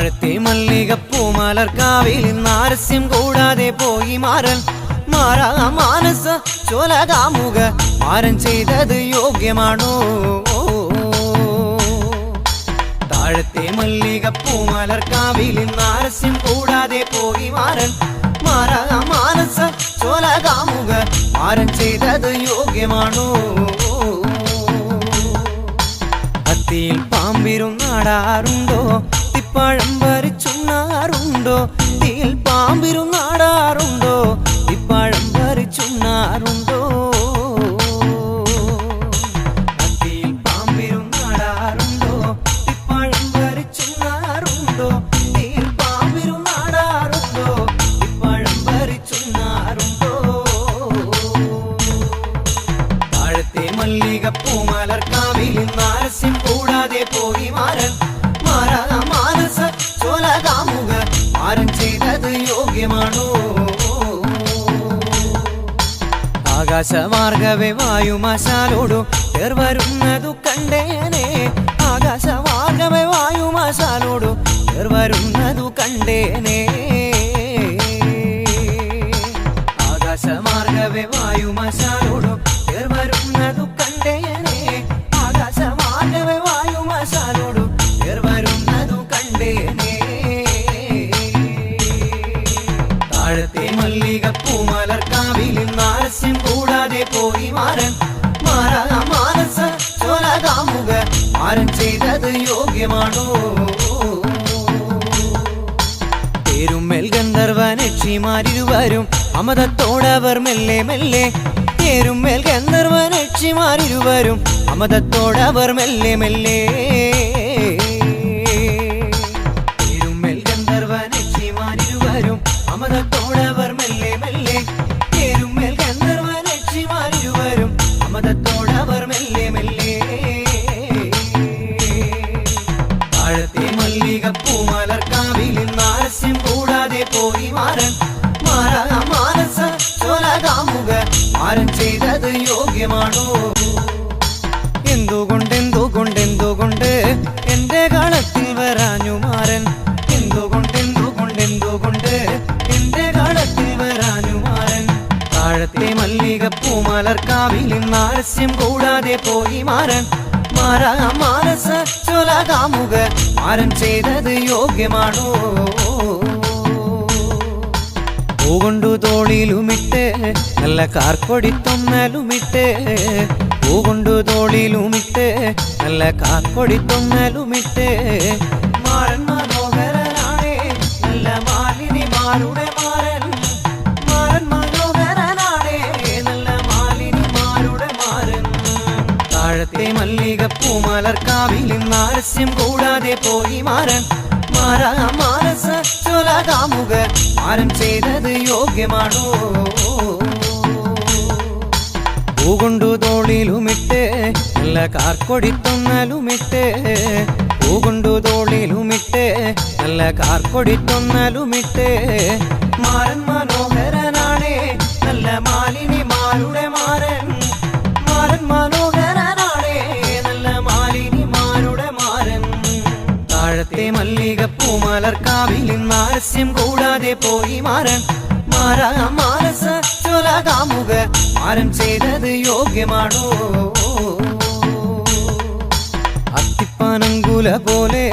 താഴത്തെ മല്ലികപ്പൂ മലർക്കാവിൽ നാരസ്യം കൂടാതെ പോയി മാറൻ മാറാ മാനസ ചോലകാമുക മാരൻ ചെയ്തത് യോഗ്യമാണോ? താഴത്തെ മല്ലികപ്പൂ മലർക്കാവിൽ നാരസ്യം കൂടാതെ പോയി മാറൻ മാറാ മാനസ ചോലകാമുക മാരൻ ചെയ്തത് യോഗ്യമാണോ? നാടാറുണ്ടോ? തിപ്പഴം വരച്ചുണ്ണാറുണ്ടോ? തീൽ പാമ്പിരും നാടാറുണ്ടോ? തിപ്പഴം വരച്ചുണ്ണാറുണ്ടോ? മല്ലികപ്പൂ ആകാശമാർഗവെ വായുമാശാലോടു പേർ വരുന്നതു കണ്ടേനെ ആകാശമാർഗവേ വായുമാശാലോടു പേർ വരുന്നതു കണ്ടേനെ ഗന്ധർവനക്ഷിമാരിരുവരും അമതത്തോടവർ മെല്ലെ മെല്ലെ പേരുമ്മേൽ ഗന്ധർവനക്ഷിമാരിരുവരും അമതത്തോടവർ മെല്ലെ മെല്ലെ താഴത്തെ മല്ലികപ്പൂ മലർക്കാവിൽ നാരസ്യം കൂടാതെ പോയി മാറൻ. മാറാ മാനസ ചോലകാമുക മാരൻ ചെയ്തത് യോഗ്യമാണോ? എന്തുകൊണ്ട് എന്തുകൊണ്ട് എന്തുകൊണ്ട് എന്റെ കളത്തിൽ വരാഞ്ഞു മാറൻ. എന്തുകൊണ്ട് എന്തുകൊണ്ട് എന്തുകൊണ്ട് എന്റെ കളത്തിൽ വരാഞ്ഞു മാറൻ. താഴത്തെ കൂടാതെ പോയി മാറൻ. മാറാ മാനസ ചൊലകാമുക മാരൻ ചെയ്തത് യോഗ്യമാണോ പൂകൊണ്ടു തോളിലുമിട്ട് നല്ല കാർക്കൊടിത്തൊന്നലുമിട്ട് പൂകൊണ്ടു തോളിലുമിട്ട് നല്ല കാർക്കൊടിത്തൊന്നലുമിട്ട് മല്ലികപ്പൂ മലർക്കാവിൽ നാരസ്യം കൂടാതെ പോയി മാറൻ. മാറാ മാനസ ചൊലകാമുക മാരൻ ചെയ്തത് യോഗ്യമാണോ? പൂകൊണ്ടു തോളിലുമിട്ട് നല്ല കാർക്കൊടിത്തൊന്നലുമിട്ട്. പൂകൊണ്ടു തോളിലുമിട്ട് നല്ല കാർക്കൊടിത്തൊന്നലുമിട്ട്. താഴത്തെ മല്ലികപ്പൂ മലർക്കാവിൽ ആലസ്യം കൂടാതെ പോയി മാറൻ. മാറാ ചൊലകാമുക മാരം ചെയ്തത് യോഗ്യമാണോ? അത്തിപ്പാനങ്കുല പോലെ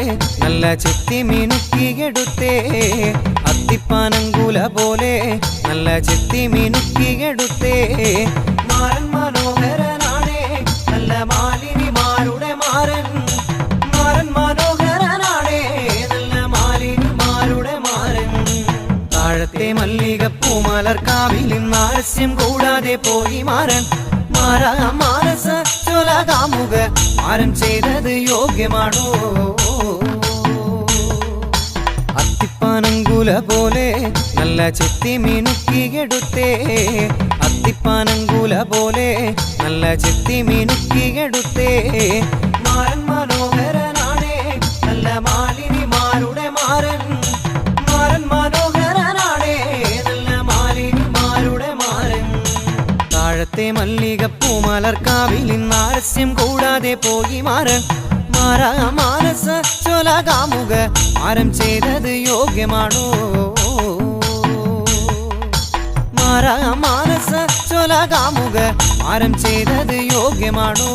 നല്ല ചെത്തി മിനുക്കി എടുത്തേ. അത്തിപ്പാനങ്കുല പോലെ നല്ല ചെത്തി മിനുക്കിയെടുത്തേ മാരൻ മനോഹരനാണേ നല്ല മാലിനിമാരുടെ താഴത്തെ മല്ലികപ്പൂ മലർക്കാവിൽ ആരസ്യം കൂടാതെ പോയി മാറൻ. മാറാ മാനസ ചൊലകാമുക മാരൻ ചെയ്തത് യോഗ്യമാണോ? അത്തിപ്പാനങ്കുല പോലെ നല്ല ചെത്തി മിനുക്കിയെടുത്തേ അത്തിപ്പാനങ്കുല പോലെ നല്ല ചെത്തി മിനുക്കിയെടുത്തേ മാരൻ താഴത്തെ മല്ലികപ്പൂ മലർക്കാവിൽ നാരസ്യം കൂടാതെ പോയി മാറ. മാറാ മാനസ ചൊലകാമുക മാരം ചെയ്തത് യോഗ്യമാണോ? മാറാ മാനസ ചൊലകാമുക മാരം ചെയ്തത് യോഗ്യമാണോ?